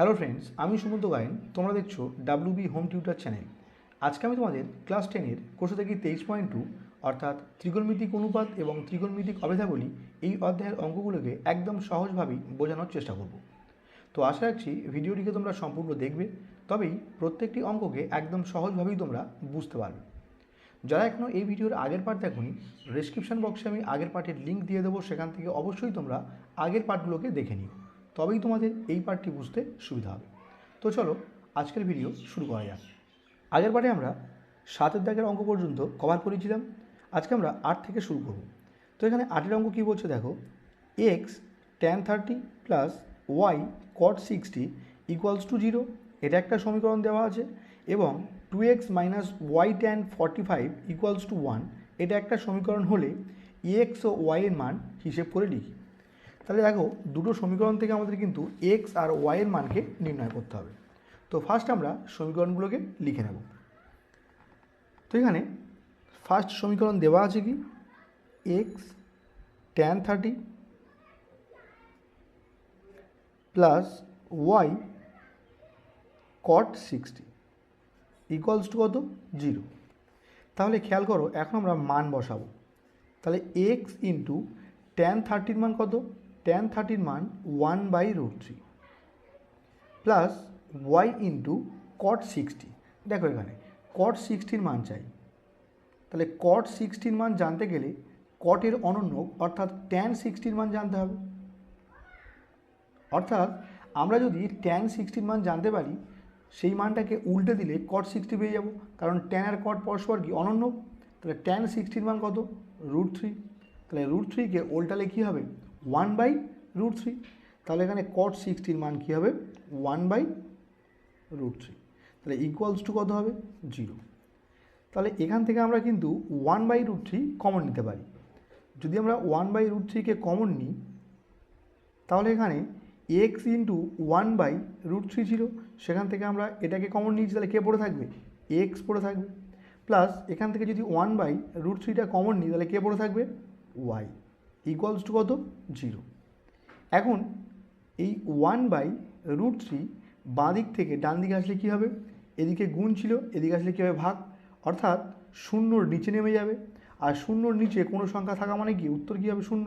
Hello friends আমি সুমন্ত গায়েন, তোমরা দেখছ W B home tutor channel আজকে আমি তোমাদের ক্লাস টেনের কোর্স থেকে তেইশ পয়েন্ট টু অর্থাৎ ত্রিকোণমিতিক অনুপাত এবং ত্রিকোণমিতিক অভেদাবলী এই অধ্যায়ের অঙ্কগুলোকে একদম সহজভাবেই বোঝানোর চেষ্টা করব। তো আশা রাখছি ভিডিওটিকে তোমরা সম্পূর্ণ দেখবে, তবেই প্রত্যেকটি অঙ্ককে একদম সহজভাবেই তোমরা বুঝতে পারবে। যারা এখনও এই ভিডিওর আগের পার্ট দেখোনি ডেসক্রিপশন বক্সে আমি আগের পার্টের লিঙ্ক দিয়ে দেবো, সেখান থেকে অবশ্যই তোমরা আগের পার্টগুলোকে দেখে নিও। তবেই তোমাদের এই পার্টটি বুঝতে সুবিধা হবে। তো চলো, আজকের ভিডিও শুরু করা যাক। আগের পার্টে আমরা সাতের দাগের অঙ্ক পর্যন্ত কভার করেছিলাম। আজকে আমরা আট থেকে শুরু করব। তো এখানে আটের অঙ্ক কী বলছে দেখো? X tan thirty plus Y cot sixty equals to zero এটা একটা সমীকরণ দেওয়া আছে। এবং two X minus Y tan forty five equals to one এটা একটা সমীকরণ হলে এক্স ও ওয়াই এর মান হিসেব করে লিখি। তাহলে দেখো, দুটো সমীকরণ থেকে আমাদের কিন্তু এক্স আর ওয়াই এর মানকে নির্ণয় করতে হবে। তো ফার্স্ট আমরা সমীকরণগুলোকে লিখে নেব। তো এখানে ফার্স্ট সমীকরণ দেওয়া আছে কি? X tan thirty plus Y cot sixty equals to কত? জিরো তাহলে খেয়াল করো, এখন আমরা মান বসাবো। তাহলে এক্স ইন্টু ট্যান থার্টির মান কত? ট্যান থার্টির মান one by root three plus Y into cot sixty দেখো এখানে কট সিক্সটির মান চাই। তাহলে কট সিক্সটির মান জানতে গেলে কটের অনন্য, অর্থাৎ ট্যান সিক্সটির মান জানতে হবে। অর্থাৎ আমরা যদি ট্যান সিক্সটির মান জানতে পারি, সেই মানটাকে উল্টে দিলে কট সিক্সটি পেয়ে যাব। কারণ ট্যান আর কট পরস্পর কি অনন্য? তাহলে ট্যান সিক্সটির মান কত? রুট থ্রি তাহলে রুট থ্রিকে উল্টালে কী হবে? ওয়ান বাই রুট থ্রি তাহলে এখানে কট সিক্সটির মান কী হবে? ওয়ান বাই রুট থ্রি তাহলে ইকুয়ালস টু কত হবে? জিরো তাহলে এখান থেকে আমরা কিন্তু one by root three common নিতে পারি। যদি আমরা ওয়ান বাই রুট থ্রিকে কমন নিই, তাহলে এখানে X into one by root three ছিল সেখান থেকে আমরা এটাকে কমন নিয়েছি, তাহলে কে পড়ে থাকবে? এক্স পড়ে থাকবে। প্লাস এখান থেকে যদি ওয়ান বাই রুট থ্রিটা কমন নিই, তাহলে কে পড়ে থাকবে? ওয়াই ইকুয়ালস টু কত? জিরো এখন এই ওয়ান বাই রুট থ্রি বাঁ দিক থেকে ডান দিকে আসলে কী হবে? এদিকে গুণ ছিল, এদিকে আসলে কী হবে? ভাগ। অর্থাৎ শূন্যর নিচে নেমে যাবে। আর শূন্যর নিচে কোনো সংখ্যা থাকা মানে কি? উত্তর কী হবে? শূন্য।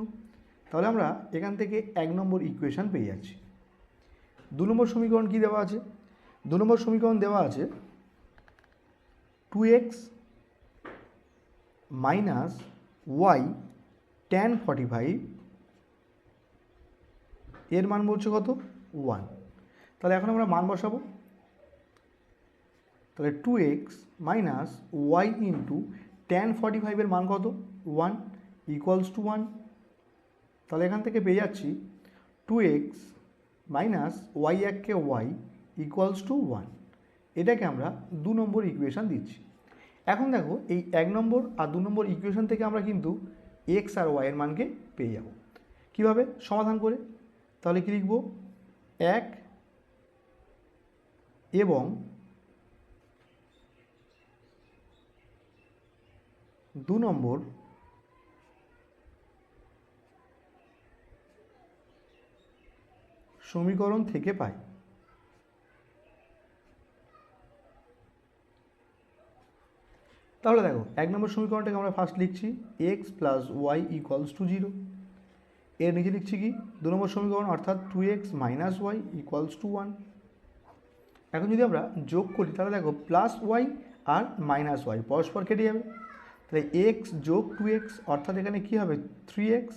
তাহলে আমরা এখান থেকে এক নম্বর ইকুয়েশান পেয়ে যাচ্ছি। দু নম্বর সমীকরণ কী দেওয়া আছে? দু নম্বর সমীকরণ দেওয়া আছে two X minus Y tan forty five এর মান বলছে কত? ওয়ান তাহলে এখন আমরা মান বসাবো। তাহলে two x minus y into tan forty ফাইভের মান কত? ওয়ান ইকুয়ালস টু ওয়ান তাহলে এখান থেকে পেয়ে যাচ্ছি টু এক্স মাইনাস ওয়াই এককে ওয়াই ইকুয়ালস টু ওয়ান এটাকে আমরা দু নম্বর ইকুয়েশান দিচ্ছি। এখন দেখো, এই এক নম্বর আর দু নম্বর ইকুয়েশান থেকে আমরা কিন্তু এক্স আর ওয়াইয়ের মানকে পেয়ে যাব। কীভাবে? সমাধান করে। তাহলে কী লিখব? এক এবং দু নম্বর সমীকরণ থেকে পাই। তাহলে দেখো, এক নম্বর সমীকরণটাকে আমরা ফার্স্ট লিখছি x plus y equals to zero এর নিচে লিখছি কি? দু নম্বর সমীকরণ, অর্থাৎ two x minus y equals to one এখন যদি আমরা যোগ করি, তাহলে দেখো প্লাস ওয়াই আর মাইনাস ওয়াই পরস্পর কেটে যাবে। তাহলে এক্স যোগ টু এক্স অর্থাৎ এখানে কী হবে? থ্রি এক্স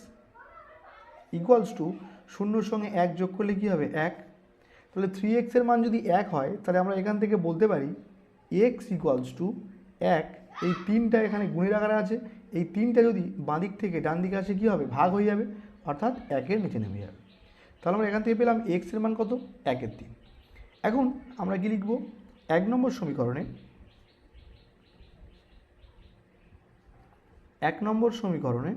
ইকুয়ালস টু শূন্যর সঙ্গে এক যোগ করলে কী হবে? এক। তাহলে থ্রি এক্সের মান যদি এক হয়, তাহলে আমরা এখান থেকে বলতে পারি এক্স ইকুয়ালস টু এক এই তিনটা এখানে গুণের আকারে আছে। এই তিনটা যদি বাঁ দিক থেকে ডান দিকে আসে, কী হবে? ভাগ হয়ে যাবে। অর্থাৎ একের নিচে নেমে যাবে। তাহলে আমরা এখান থেকে পেলাম এক্সের মান কত? একের তিন। এখন আমরা কি লিখব? এক নম্বর সমীকরণে এক নম্বর সমীকরণে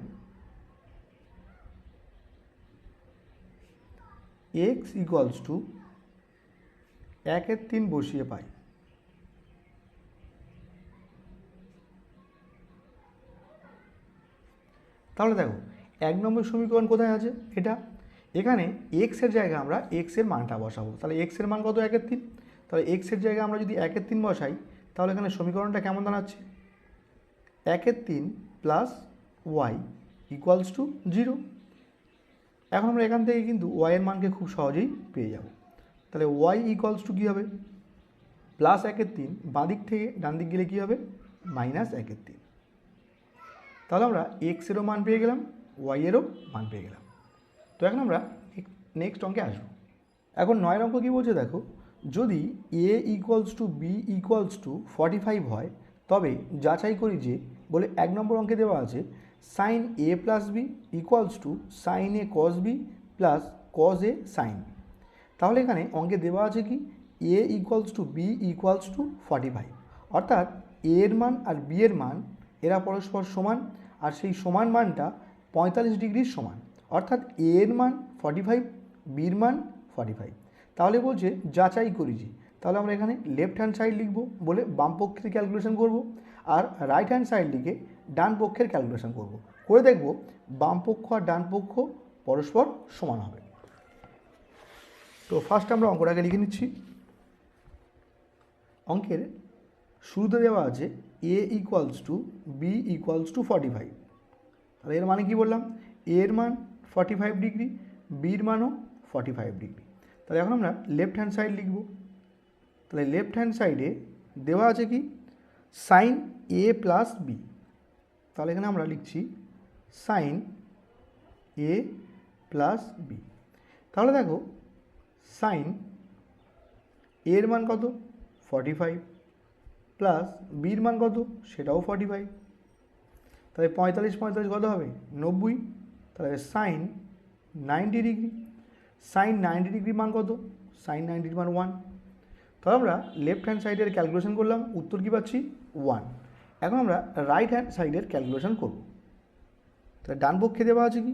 এক্স ইকুয়ালস টু একের তিন বসিয়ে পাই। তাহলে দেখো, এক নম্বর সমীকরণ কোথায় আছে? এটা। এখানে এক্সের জায়গায় আমরা এক্সের মানটা বসাবো। তাহলে এক্সের মান কত? একের তিন। তাহলে এক্সের জায়গায় আমরা যদি একের তিন বসাই, তাহলে এখানে সমীকরণটা কেমন দাঁড়াচ্ছে? একের তিন plus y equals to zero এখন আমরা এখান থেকে কিন্তু ওয়াইয়ের মানকে খুব সহজেই পেয়ে যাব। তাহলে ওয়াই ইকুয়ালস টু কী হবে? প্লাস একের তিন, বাদিক থেকে ডান দিক গেলে কী হবে? মাইনাস একের তিন। তাহলে আমরা এক্সেরও মান পেয়ে গেলাম ওয়াইয়েরও মান পেয়ে গেলাম। তো এখন আমরা নেক্সট অঙ্কে আসব। এখন নয়ের অঙ্ক কী বলছে দেখো, যদি A equals to B equals to forty five হয়, তবে যাচাই করি যে, বলে এক নম্বর অঙ্কে দেওয়া আছে sine A plus B equals to sine A cos B plus cos A sine তাহলে এখানে অঙ্কে দেওয়া আছে কি A equals to B equals to forty five অর্থাৎ এর মান আর বি এর মান এরা পরস্পর সমান, আর সেই সমান মানটা পঁয়তাল্লিশ ডিগ্রির সমান। অর্থাৎ এ এর মান ফর্টি ফাইভ বির মান ফর্টি ফাইভ তাহলে বলছে, যাচাই করি যে, তাহলে আমরা এখানে লেফট হ্যান্ড সাইড লিখব বলে বাম পক্ষের ক্যালকুলেশন করব, আর রাইট হ্যান্ড সাইড লিখে ডান পক্ষের ক্যালকুলেশন করব। করে দেখব বাম পক্ষ আর ডান পক্ষ পরস্পর সমান হবে। তো ফার্স্ট আমরা অঙ্কটাকে লিখে নিচ্ছি। অঙ্কের শুরুতে দেওয়া আছে A equals to B equals to forty five তাহলে এর মানে কি বললাম? এর মান ফর্টি ফাইভ ডিগ্রি বির মানও ফর্টি ফাইভ ডিগ্রি তাহলে এখন আমরা লেফট হ্যান্ড সাইড লিখব। তাহলে লেফট হ্যান্ড সাইডে দেওয়া আছে কি? সাইন এ প্লাস বি তাহলে এখানে আমরা লিখছি সাইন এ প্লাস বি তাহলে দেখো সাইন এর মান কত? ফর্টি ফাইভ প্লাস বির মান কত? সেটাও ফর্টি ফাইভ তাহলে পঁয়তাল্লিশ পঁয়তাল্লিশ কত হবে? নব্বই। তাহলে sine ninety degree sine ninety degree মান কত? সাইন নাইনটির মান ওয়ান তাহলে আমরা লেফট হ্যান্ড সাইডের ক্যালকুলেশন করলাম, উত্তর কী পাচ্ছি? ওয়ান এখন আমরা রাইট হ্যান্ড সাইডের ক্যালকুলেশন করব। তাহলে ডান পক্ষে দেওয়া আছে কি?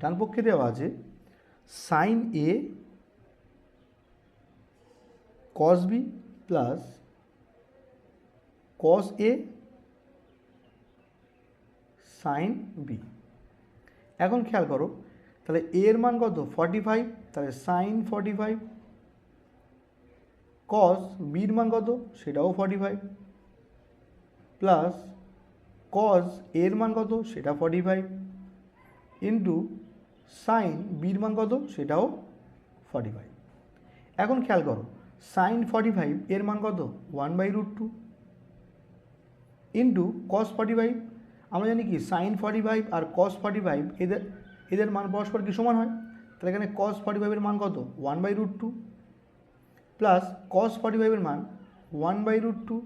ডান পক্ষে দেওয়া আছে sine A cos B plus cos A sine B এখন খেয়াল করো, তাহলে এ এর মান কত? ফর্টি ফাইভ তাহলে সাইন ফর্টি ফাইভ কস বির মান কত? সেটাও ফর্টি ফাইভ প্লাস কস এর মান কত? সেটা ফর্টি ফাইভ ইন্টু সাইন বির মান কত? সেটাও ফর্টি ফাইভ এখন খেয়াল করো সাইন ফর্টি ফাইভ এর মান কত? One by root two into cos forty five আমরা জানি কি সাইন ফর্টি ফাইভ আর কস ফর্টি ফাইভ এদের এদের মান পরস্পর কি সমান হয়? তাহলে এখানে কস ফর্টি ফাইভের মান কত? One by root two plus cos forty ফাইভের মান one by root two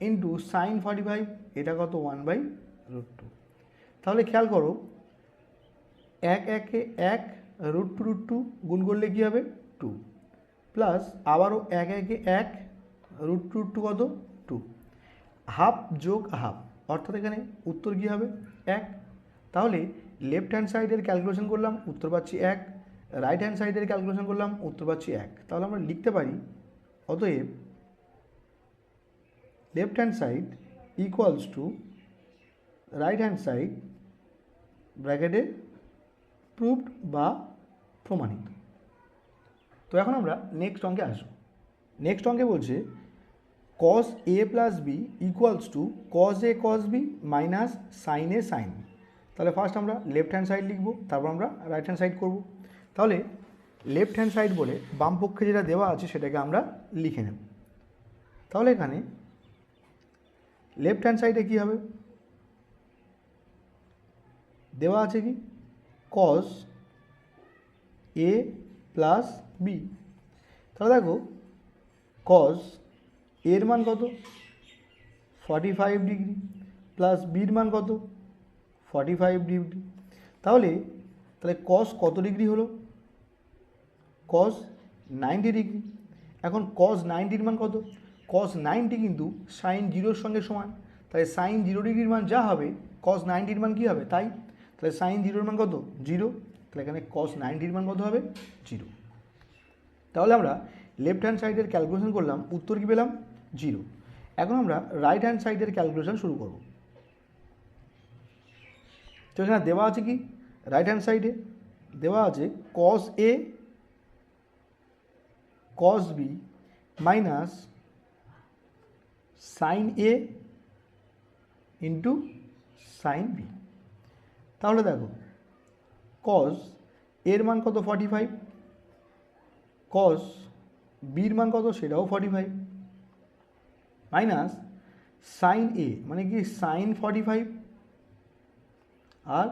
into sine forty five এটা কত? ওয়ান বাই রুট টু তাহলে খেয়াল করো, এক একে এক রুট টু রুট টু গুণ করলে কী হবে? টু প্লাস আবারও এক একে এক রুট টু রুট টু কত? হাফ যোগ হাফ, অর্থাৎ এখানে উত্তর কী হবে? এক। তাহলে লেফট হ্যান্ড সাইডের ক্যালকুলেশন করলাম, উত্তর পাচ্ছি এক। রাইট হ্যান্ড সাইডের ক্যালকুলেশন করলাম, উত্তর পাচ্ছি এক। তাহলে আমরা লিখতে পারি, অতএব left hand side equals to right hand side ব্র্যাকেটে প্রুভড বা প্রমাণিত। তো এখন আমরা নেক্সট অঙ্কে আসব। নেক্সট অঙ্কে বলছে cos A plus B equals to cos A cos B minus sine A sine B তাহলে ফার্স্ট আমরা লেফট হ্যান্ড সাইড লিখব, তারপর আমরা রাইট হ্যান্ড সাইড করব। তাহলে লেফট হ্যান্ড সাইড বলে বাম পক্ষে যেটা দেওয়া আছে সেটাকে আমরা লিখে নেব। তাহলে এখানে লেফট হ্যান্ড সাইডে কী হবে? দেওয়া আছে কি? কস এ প্লাস বি তাহলে দেখো কস এর মান কত? ফর্টি ফাইভ ডিগ্রি প্লাস বির মান কত? ফর্টি ফাইভ ডিগ্রি তাহলে তাহলে কস কত ডিগ্রি হলো? কস নাইনটি ডিগ্রি এখন কস নাইনটির মান কত? কস নাইনটি কিন্তু সাইন জিরোর সঙ্গে সমান। তাহলে সাইন জিরো ডিগ্রির মান যা হবে কস নাইনটির মান কী হবে? তাই? তাহলে সাইন জিরোর মান কত? জিরো তাহলে এখানে কস নাইনটির মান কত হবে? জিরো তাহলে আমরা লেফট হ্যান্ড সাইডের ক্যালকুলেশন করলাম, উত্তর কী পেলাম? জিরো। এখন আমরা রাইট হ্যান্ড সাইডের ক্যালকুলেশন শুরু করব। তো এখানে দেওয়া আছে কি? রাইট হ্যান্ড সাইডে দেওয়া আছে cos A cos B minus sine A into sine B তাহলে দেখো কস এর মান কত ফর্টি ফাইভ কস বির মান কত? সেটাও forty five minus sine A মানে কি সাইন ফর্টি ফাইভ আর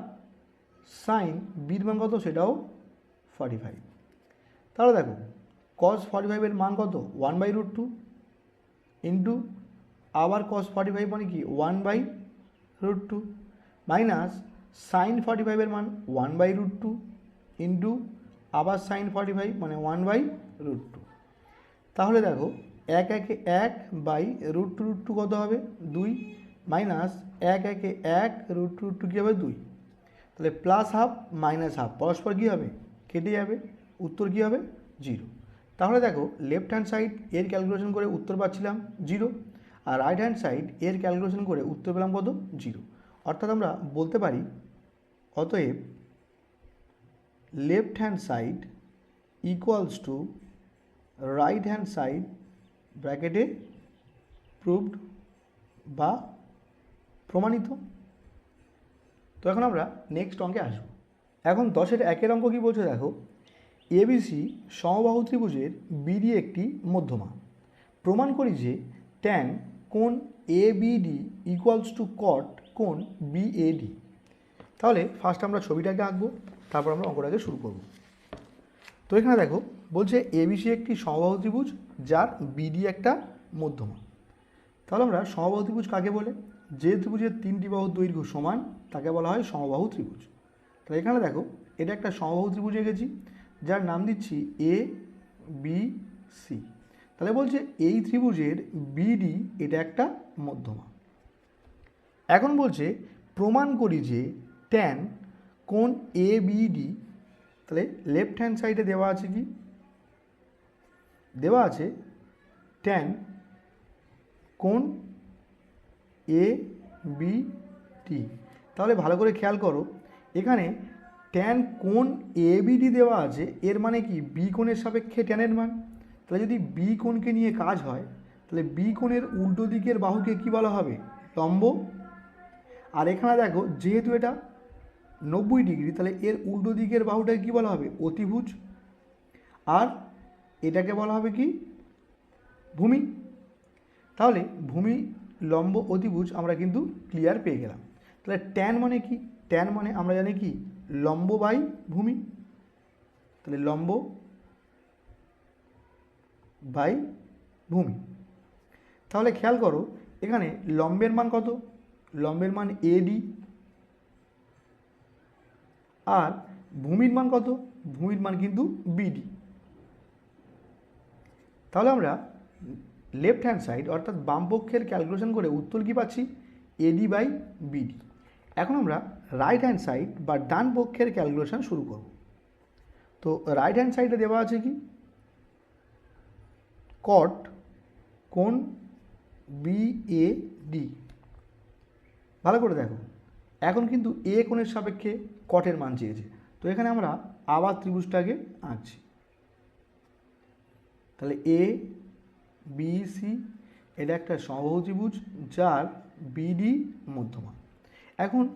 সাইন বির মান কত? সেটাও ফর্টি ফাইভ তাহলে দেখো কস ফর্টি ফাইভের মান কত? One by root two into আবার কস ফর্টি ফাইভ মানে কি? One by root two minus sine forty ফাইভের মান one by root two into আবার সাইন ফর্টি ফাইভ মানে ওয়ান বাই রুট টু তাহলে দেখো এক একে এক by root two root two কত হবে? দুই মাইনাস এক একে এক রুট টু রুট টু কী হবে? দুই। তাহলে প্লাস হাফ মাইনাস হাফ পরস্পর কী হবে? কেটে যাবে। উত্তর কী হবে? জিরো তাহলে দেখো লেফট হ্যান্ড সাইড এর ক্যালকুলেশন করে উত্তর পাচ্ছিলাম জিরো আর রাইট হ্যান্ড সাইড এর ক্যালকুলেশন করে উত্তর পেলাম কত? জিরো অর্থাৎ আমরা বলতে পারি, অতএব left hand side equals to right hand side ব্র্যাকেটে প্রুভড বা প্রমাণিত। তো এখন আমরা নেক্সট অঙ্কে আসব। এখন দশের একের অঙ্ক কী বলছে দেখো? এবিসি সমবাহু ত্রিভুজের বিডি একটি মধ্যমা প্রমাণ করি যে ট্যান কোন A BD equals to cot কোণ বিএডি তাহলে ফার্স্ট আমরা ছবিটাকে আঁকবো, তারপর আমরা অঙ্কটাকে শুরু করব। তো এখানে দেখো বলছে এবিসি একটি সমবাহু ত্রিভুজ যার বিডি একটা মধ্যমা তাহলে আমরা সমবাহু ত্রিভুজ কাকে বলে? যে ত্রিভুজের তিনটি বাহু দৈর্ঘ্য সমান, তাকে বলা হয় সমবাহু ত্রিভুজ। তাহলে এখানে দেখো, এটা একটা সমবাহু ত্রিভুজ এঁকেছি, যার নাম দিচ্ছি এ বি সি। তাহলে বলছে এই ত্রিভুজের বিডি এটা একটা মধ্যমা এখন বলছে প্রমাণ করি যে ট্যান কোন এ বিডি তাহলে লেফট হ্যান্ড সাইডে দেওয়া আছে কি? দেওয়া আছে ট্যান কোন এ বি টি তাহলে ভালো করে খেয়াল করো, এখানে ট্যান কোন এ বিডি দেওয়া আছে, এর মানে কি? বি কোণের সাপেক্ষে ট্যানের মান। তাহলে যদি বি কোণকে নিয়ে কাজ হয়, তাহলে বি কোণের উল্টো দিকের বাহুকে কি বলা হবে? লম্ব। আর এখানে দেখো, যেহেতু এটা নব্বই ডিগ্রি, তাহলে এর উল্টো দিকের বাহুটাকে কী বলা হবে? অতিভুজ। আর এটাকে বলা হবে কি? ভূমি। তাহলে ভূমি, লম্ব, অতিভুজ আমরা কিন্তু ক্লিয়ার পেয়ে গেলাম। তাহলে ট্যান মানে কি? ট্যান মানে আমরা জানি কি? লম্ব বাই ভূমি। তাহলে লম্ব বাই ভূমি। তাহলে খেয়াল করো, এখানে লম্বের মান কত? লম্বের মান এডি আর ভূমির মান কত? ভূমির মান কিন্তু বিডি তাহলে আমরা লেফট হ্যান্ড সাইড অর্থাৎ বাম পক্ষের ক্যালকুলেশন করে উত্তর কী পাচ্ছি? এডি বাই বিডি এখন আমরা রাইট হ্যান্ড সাইড বা ডান পক্ষের ক্যালকুলেশন শুরু করব। তো রাইট হ্যান্ড সাইডে দেওয়া আছে কি? কট কোন বি এ ডি ভালো করে দেখো। এখন কিন্তু এ কোণের সাপেক্ষে কটের মান চেয়েছে। তো এখানে আমরা আবার ত্রিভুজটাকে আঁকছি। তাহলে এ বি সি এটা একটা সমবাহু ত্রিভুজ যার বিডি মধ্যমা এখন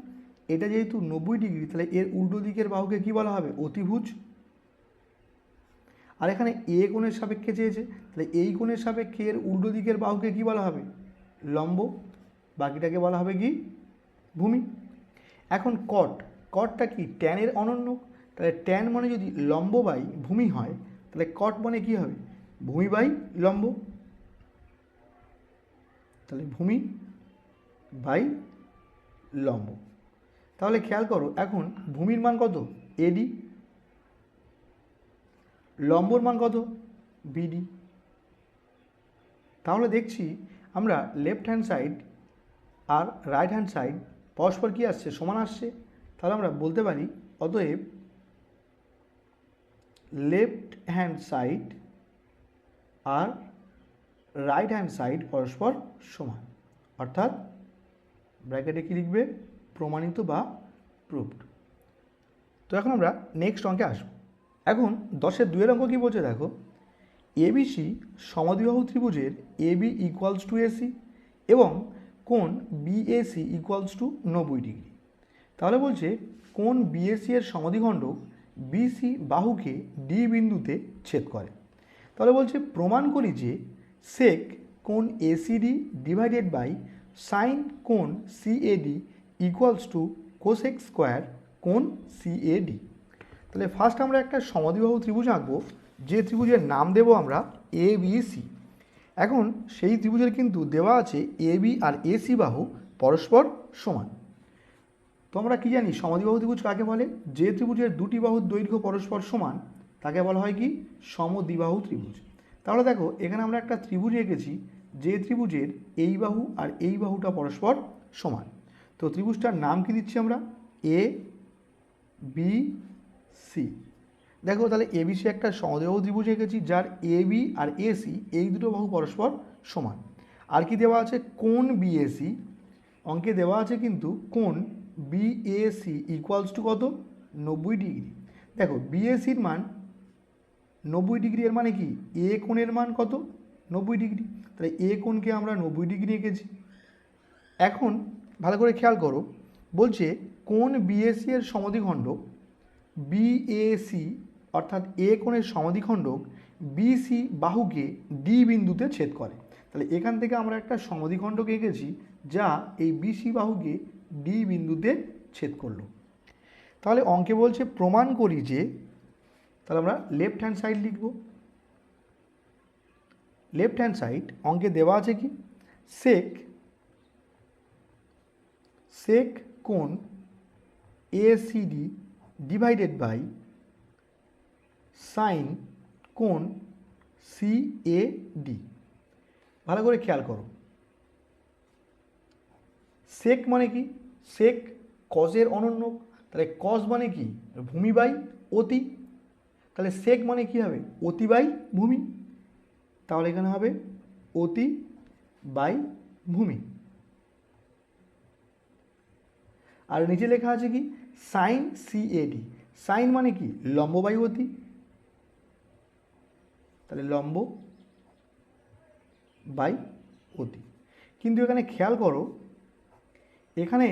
এটা যেহেতু নব্বই ডিগ্রি, তাহলে এর উল্টো দিকের বাহুকে কি বলা হবে? অতিভুজ। আর এখানে এ কোণের সাপেক্ষে চেয়েছে, তাহলে এই কোণের সাপেক্ষে এর উল্টো দিকের বাহুকে কি বলা হবে? লম্ব। বাকিটাকে বলা হবে কি? ভূমি। এখন কট কটটা কি? ট্যানের অনন্য। তাহলে ট্যান মানে যদি লম্ব বাই ভূমি হয়, তাহলে কট মানে কি হবে? ভূমি বাই লম্ব? তাহলে ভূমি বাই লম্ব। তাহলে খেয়াল করো, এখন ভূমির মান কত? এডি লম্বর মান কত? বিডি তাহলে দেখছি আমরা লেফট হ্যান্ড সাইড আর রাইট হ্যান্ড সাইড পরস্পর কী আসছে? সমান আসছে। তাহলে আমরা বলতে পারি, অতএব লেফট হ্যান্ড সাইড আর রাইট হ্যান্ড সাইড পরস্পর সমান। অর্থাৎ ব্র্যাকেটে কী লিখবে? প্রমাণিত বা প্রুভড তো এখন আমরা নেক্সট অঙ্কে আসব। এখন দশের দুয়ের অঙ্ক কী বলছে দেখো? এবিসি সমদ্বিবাহু ত্রিভুজের এবি ইকুয়ালস টু এসি এবং কোন বিএসি ইকুয়ালস টু নব্বই ডিগ্রি। তাহলে বলছে কোন বিএসি এর সমদ্বিখণ্ডক বিসি বাহুকে ডি বিন্দুতে ছেদ করে। তাহলে বলছে, প্রমাণ করি যে সেক কোন এসিডি ডিভাইডেড বাই সাইন কোন CAD equals to cosec square কোন সিএডি তাহলে ফার্স্ট আমরা একটা সমদ্বিবাহু ত্রিভুজ আঁকবো, যে ত্রিভুজের নাম দেব আমরা এ বি সি এখন সেই ত্রিভুজের কিন্তু দেওয়া আছে এ বি আর এসি বাহু পরস্পর সমান। তো আমরা কী জানি সমদ্বিবাহু ত্রিভুজ কাকে বলে যে ত্রিভুজের দুটি বাহুর দৈর্ঘ্য পরস্পর সমান তাকে বলা হয় কি? সমদ্বিবাহু ত্রিভুজ। তাহলে দেখো, এখানে আমরা একটা ত্রিভুজ এঁকেছি, যে ত্রিভুজের এই বাহু আর এই বাহুটা পরস্পর সমান। তো ত্রিভুজটার নাম কি দিচ্ছি আমরা? A, B, C. দেখো, তাহলে এবিসি একটা সমদ্বিবাহু ত্রিভুজ এঁকেছি, যার এ, বি আর এসি এই দুটো বাহু পরস্পর সমান। আর কি দেওয়া আছে? কোন বিএসি অঙ্কে দেওয়া আছে কিন্তু কোন? বিএসি ইকুয়ালস টু কত? নব্বই ডিগ্রি। দেখো বিএসির মান নব্বই ডিগ্রি এর মানে কি? এ কোণের মান কত? নব্বই ডিগ্রি। তাহলে এ কোণকে আমরা নব্বই ডিগ্রি এঁকেছি। এখন ভালো করে খেয়াল করো, বলছে কোন বিএসি এর সমদ্বিখণ্ডক বিএসি অর্থাৎ এ কোণের সমদ্বিখণ্ডক বিসি বাহুকে ডি বিন্দুতে ছেদ করে। তাহলে এখান থেকে আমরা একটা সমদ্বিখণ্ডক এঁকেছি যা এই বিসি বাহুকে ডি বিন্দুতে ছেদ করল। তাহলে অঙ্কে বলছে প্রমাণ করি যে তাহলে আমরা লেফট হ্যান্ড সাইড লিখব। লেফট হ্যান্ড সাইড অঙ্কে দেওয়া আছে কি? সেক সেক কোণ এসিডি ডিভাইডেড বাই সাইন কোণ ডি ভালো করে খেয়াল করো। সেক মানে কি? সেক কজের অনন্য। তাহলে কজ মানে কি? ভূমি বাই অতি। তাহলে সেক মানে কি হবে? অতি বাই ভূমি। তাহলে এখানে হবে অতি বাই ভূমি। আর নিচে লেখা আছে কি? সাইন সিএডি সাইন মানে কি? লম্ব বাই অতি। তাহলে লম্ব বাই অতি। কিন্তু এখানে খেয়াল করো, এখানে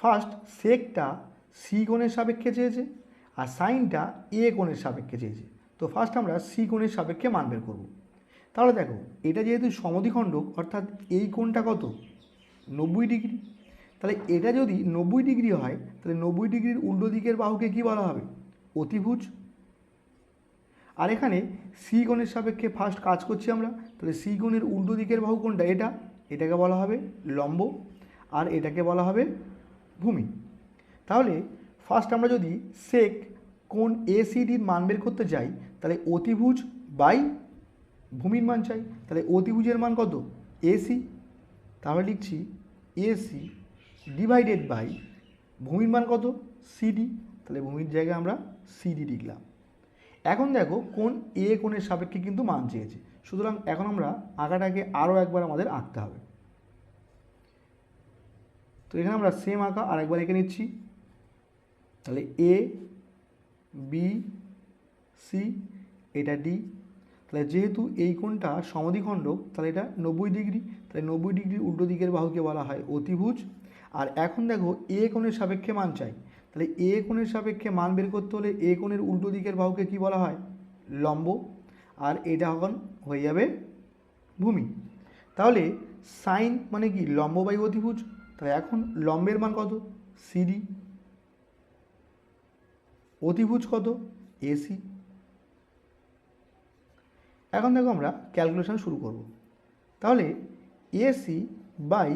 ফার্স্ট সেকটা সি কোণের সাপেক্ষে চেয়েছে। আর সাইনটা এ কোণের সাপেক্ষে চেয়েছে। তো ফার্স্ট আমরা সি কোণের সাপেক্ষে মান বের করব। তাহলে দেখো, এটা যেহেতু সমদ্বিখণ্ডক, অর্থাৎ এই কোণটা কত? নব্বই ডিগ্রি। তাহলে এটা যদি নব্বই ডিগ্রি হয়, তাহলে নব্বই ডিগ্রির উল্টো দিকের বাহুকে কী বলা হবে? অতিভুজ। আর এখানে সি কোণের সাপেক্ষে ফার্স্ট কাজ করছি আমরা। তাহলে সি কোণের উল্টো দিকের বাহু কোনটা এটা, এটাকে বলা হবে লম্ব। আর এটাকে বলা হবে ভূমি। তাহলে ফার্স্ট আমরা যদি সেক কোন এসিডির মান বের করতে যাই, তাহলে অতিভুজ বাই ভূমির মান চাই। তাহলে অতিভুজের মান কত? এসি তাহলে লিখছি এসি ডিভাইডেড বাই ভূমির মান কত? সিডি তাহলে ভূমির জায়গায় আমরা সিডি লিখলাম। এখন দেখো কোন এ কোণের সাপেক্ষে কিন্তু মান চেয়েছে। সুতরাং এখন আমরা আঁকাটাকে আরও একবার আমাদের আঁকতে হবে। তো এখানে আমরা সেম আঁকা আরেকবার এঁকে নিচ্ছি। তাহলে এ বি সি এটা ডি তাহলে যেহেতু এই কোণটা সমদ্বিখণ্ডক তাহলে এটা নব্বই ডিগ্রি। তাহলে নব্বই ডিগ্রির উল্টো দিকের বাহুকে বলা হয় অতিভুজ। আর এখন দেখো এ কোণের সাপেক্ষে মান চাই। তাহলে এ কোণের সাপেক্ষে মান বের করতে হলে এ কোণের উল্টো দিকের বাহুকে কি বলা হয়? লম্ব। আর এটা এখন হয়ে যাবে ভূমি। তাহলে সাইন মানে কি? লম্ব বাই অতিভুজ। তাহলে এখন লম্বের মান কত? সিডি অতিভুজ কত? এসি এখন দেখো আমরা ক্যালকুলেশন শুরু করব। তাহলে এসি বাই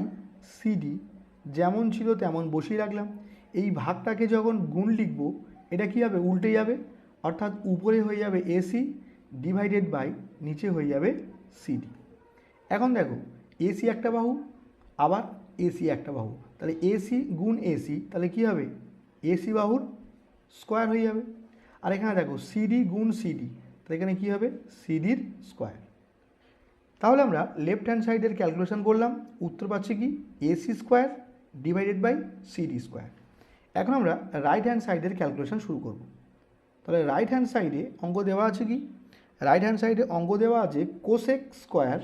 সিডি যেমন ছিল তেমন বসিয়ে রাখলাম। এই ভাগটাকে যখন গুণ লিখব, এটা কী হবে? উল্টে যাবে। অর্থাৎ উপরে হয়ে যাবে এসি ডিভাইডেড বাই নিচে হয়ে যাবে সিডি এখন দেখো এসি একটা বাহু, আবার এসি একটা বাহু। তাহলে এসি গুণ এসি তাহলে কী হবে? এসি বাহুর স্কোয়ার হয়ে যাবে। আর এখানে দেখো সিডি গুণ সিডি তাহলে এখানে কী হবে? সিডির স্কোয়ার। তাহলে আমরা লেফট হ্যান্ড সাইডের ক্যালকুলেশন করলাম, উত্তর পাচ্ছি কি? AC square divided by CD square. এখন আমরা রাইট হ্যান্ড সাইডের ক্যালকুলেশন শুরু করব। তাহলে রাইট হ্যান্ড সাইডে অঙ্ক দেওয়া আছে কি? রাইট হ্যান্ড সাইডে অঙ্ক দেওয়া আছে কোসেক স্কোয়ার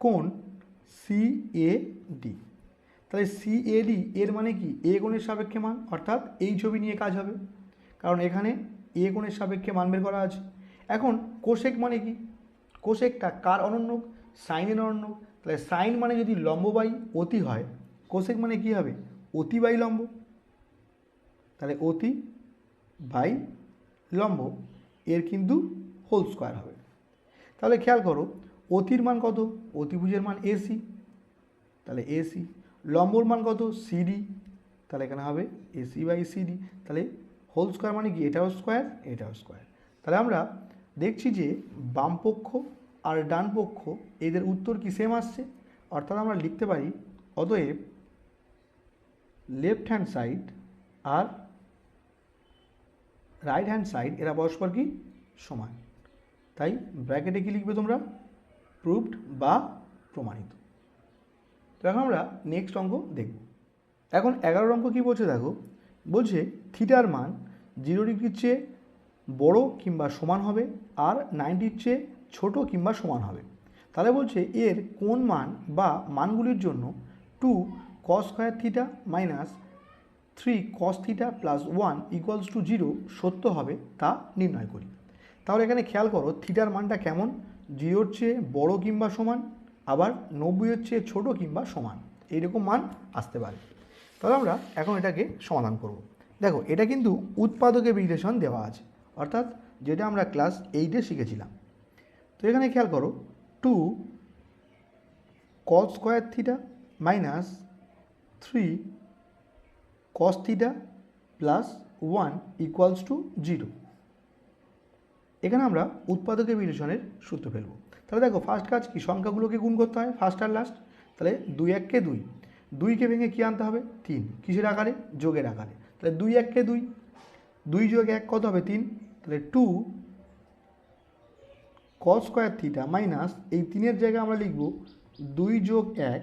কোণ সি এ ডি তাহলে সি এ ডি এর মানে কি? এ কোণের সাপেক্ষে মান, অর্থাৎ এই ছবি নিয়ে কাজ হবে। কারণ এখানে এ কোণের সাপেক্ষে মান বের করা আছে। এখন কোশেক মানে কি? কোশেকটা কার অনন্যক? সাইনের অনন্যক। তাহলে সাইন মানে যদি লম্ববায়ী অতি হয় কোশেক মানে কি হবে? অতি বাই লম্ব। তাহলে অতি বাই লম্ব। এর কিন্তু হোল স্কোয়ার হবে। তাহলে খেয়াল করো, অতির মান কত? অতিভুজের মান এসি তাহলে এসি লম্বর মান কত? সিডি তাহলে এখানে হবে এসি বাই সিডি তাহলে হোল স্কোয়ার মানে কি? এটাও স্কোয়ার এটাও স্কোয়ার তাহলে আমরা দেখছি যে বাম পক্ষ আর ডান পক্ষ, এদের উত্তর কি সেম আসছে? অর্থাৎ আমরা লিখতে পারি, অতএব লেফট হ্যান্ড সাইড আর রাইট হ্যান্ড সাইড এরা পরস্পর কি? সমান। তাই ব্র্যাকেটে কি লিখবে তোমরা? প্রুভড বা প্রমাণিত। তো এখন আমরা নেক্সট অঙ্ক দেখব। এখন এগারোর অঙ্ক কী বলছে দেখো? বলছে থিটার মান জিরো ডিগ্রির চেয়ে বড় কিংবা সমান হবে আর নাইনটির চেয়ে ছোট কিংবা সমান হবে। তাহলে বলছে এর কোন মান বা মানগুলির জন্য two cos square theta minus three cos theta plus one equals to zero সত্য হবে তা নির্ণয় করি। তাহলে এখানে খেয়াল করো থিটার মানটা কেমন? জিরোর চেয়ে বড় কিংবা সমান আবার নব্বইয়ের চেয়ে ছোটো কিংবা সমান। এইরকম মান আসতে পারে। তাহলে আমরা এখন এটাকে সমাধান করব। দেখো, এটা কিন্তু উৎপাদকের বিশ্লেষণ দেওয়া আছে। অর্থাৎ যেটা আমরা ক্লাস এইটে শিখেছিলাম। তো এখানে খেয়াল করো two cos square theta minus three cos theta plus one equals to zero এখানে আমরা উৎপাদকের বিশ্লেষণের সূত্র ফেলব। তাহলে দেখো ফার্স্ট কাজ কি? সংখ্যাগুলোকে গুণ করতে হয় ফার্স্ট আর লাস্ট তাহলে দুই এককে দুই। দুইকে ভেঙে কী আনতে হবে? তিন। কিসের আকারে? যোগের আকারে। তাহলে দুই এককে দুই। দুই যোগ এক কত হবে? তিন। তাহলে two cos square theta minus এই তিনের জায়গায় আমরা লিখব দুই যোগ এক।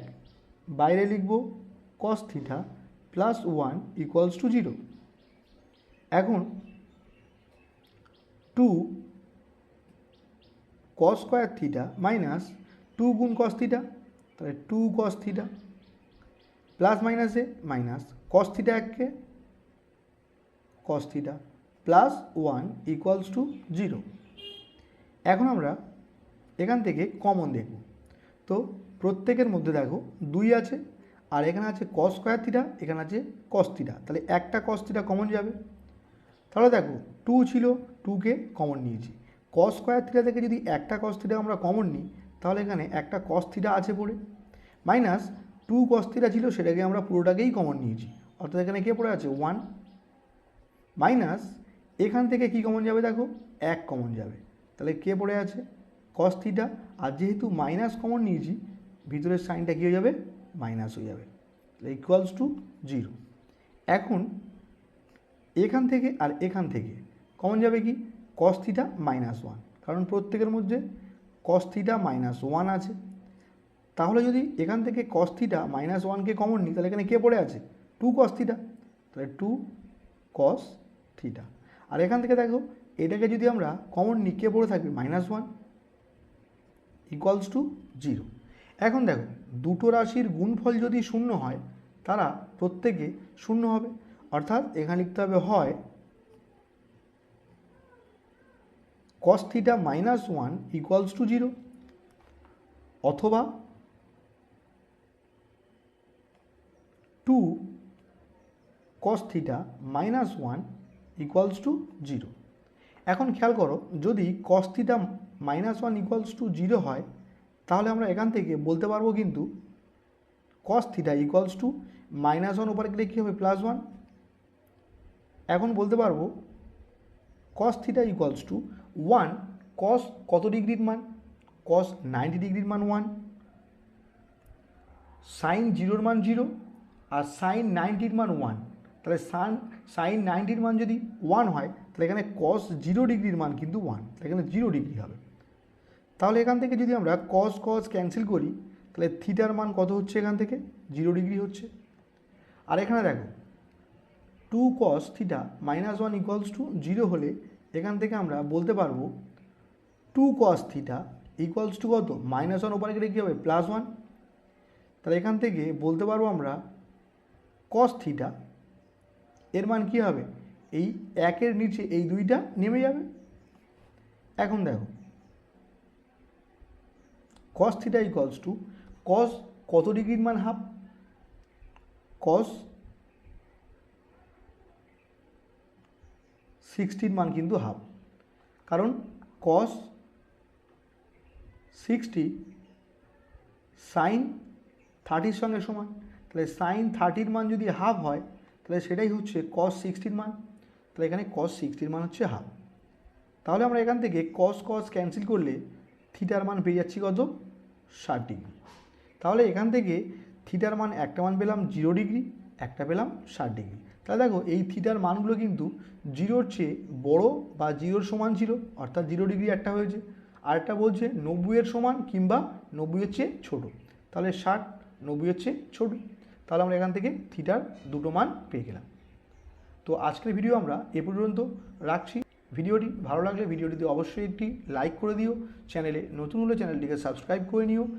বাইরে লিখব cos theta plus one equals to zero এখন two cos square theta minus two গুণ কস থিটা তাহলে টু কস থিটা প্লাস মাইনাসে মাইনাস কস থিটা এককে cos theta plus one equals to zero এখন আমরা এখান থেকে কমন দেখব। তো প্রত্যেকের মধ্যে দেখো দুই আছে, আর এখানে আছে কস স্কোয়ার থিটা এখানে আছে কস থিটা তাহলে একটা কস থিটা কমন যাবে। তাহলে দেখো টু ছিল টুকে কমন নিয়েছি। কস স্কোয়ার থিটা থেকে যদি একটা কস থিটা আমরা কমন নিই, তাহলে এখানে একটা কস থিটা আছে পড়ে। মাইনাস টু কস থিটা ছিল, সেটাকে আমরা পুরোটাকেই কমন নিয়েছি। অর্থাৎ এখানে কে পড়ে আছে? ওয়ান মাইনাস এখান থেকে কি কমন যাবে দেখো? এক কমন যাবে। তাহলে কে পড়ে আছে? কস থিটা আর যেহেতু মাইনাস কমন নিয়েছি, ভিতরের সাইনটা কী হয়ে যাবে? মাইনাস হয়ে যাবে। তাহলে ইকুয়ালস টু জিরো এখন এখান থেকে আর এখান থেকে কমন যাবে কি? কস থিটা মাইনাস ওয়ান কারণ প্রত্যেকের মধ্যে কস থিটা মাইনাস ওয়ান আছে। তাহলে যদি এখান থেকে কস থিটা মাইনাস ওয়ানকে কমন নিই, তাহলে এখানে কে পড়ে আছে? টু কস থিটা তাহলে টু কস থিটা আর এখান থেকে দেখো, এটাকে যদি আমরা কমন নিই, কে পড়ে থাকবে? Minus one equals to zero এখন দেখো, দুটো রাশির গুণফল যদি শূন্য হয়, তারা প্রত্যেকে শূন্য হবে। অর্থাৎ এখানে লিখতে হবে হয় cos theta minus one equals to zero অথবা two cos theta minus one equals to zero এখন খেয়াল করো, যদি cos theta minus one equals to zero হয়, তাহলে আমরা এখান থেকে বলতে পারব কিন্তু cos theta equals to minus one উপরে গেলে কী হবে? প্লাস ওয়ান এখন বলতে পারব cos theta equals to one cos কত ডিগ্রির মান? কস নাইনটি ডিগ্রির মান ওয়ান সাইন জিরোর মান জিরো আর সাইন নাইনটির মান ওয়ান তাহলে সান সাইন নাইনটির মান যদি ওয়ান হয়, তাহলে এখানে কস জিরো ডিগ্রির মান কিন্তু ওয়ান তাহলে এখানে জিরো ডিগ্রি হবে। তাহলে এখান থেকে যদি আমরা কস কস ক্যান্সেল করি, তাহলে থিটার মান কত হচ্ছে এখান থেকে? জিরো ডিগ্রি হচ্ছে। আর এখানে দেখো two cos theta minus one equals to zero হলে এখান থেকে আমরা বলতে পারব two cos theta equals to কত? মাইনাস ওয়ান ওপারে গেলে কী হবে? প্লাস ওয়ান তাহলে এখান থেকে বলতে পারব আমরা কস থিটা এর মান কী হবে? এই একের নিচে এই দুইটা নেমে যাবে। এখন দেখো cos theta equals to cos কত ডিগ্রির মান হাফ কস সিক্সটির মান কিন্তু হাফ কারণ কস সিক্সটি সাইন থার্টির সঙ্গে সমান, তাহলে সাইন থার্টির মান যদি হাফ হয়, তাহলে সেটাই হচ্ছে কস সিক্সটির মান, তাহলে এখানে কস সিক্সটির মান হচ্ছে হাফ তাহলে আমরা এখান থেকে কস কস ক্যান্সেল করলে থিটার মান পেয়ে যাচ্ছি কত? ষাট ডিগ্রি। তাহলে এখান থেকে থিটার মান একটা মান পেলাম জিরো ডিগ্রি একটা পেলাম ষাট ডিগ্রি তাহলে দেখো এই থিটার মানগুলো কিন্তু জিরোর চেয়ে বড় বা জিরোর সমান ছিল অর্থাৎ জিরো ডিগ্রি একটা হয়েছে। আরেকটা বলছে নব্বইয়ের সমান কিংবা নব্বইয়ের চেয়ে ছোটো। তাহলে ষাট নব্বইয়ের চেয়ে ছোটো। তাহলে আমরা এখান থেকে থিটার দুটো মান পেয়ে গেলাম। তো আজকের ভিডিও আমরা এ পর্যন্ত রাখছি। ভিডিওটি ভালো লাগলে ভিডিওটিতে অবশ্যই একটি লাইক করে দিও। চ্যানেলে নতুন হলে চ্যানেলটিকে সাবস্ক্রাইব করে নিও।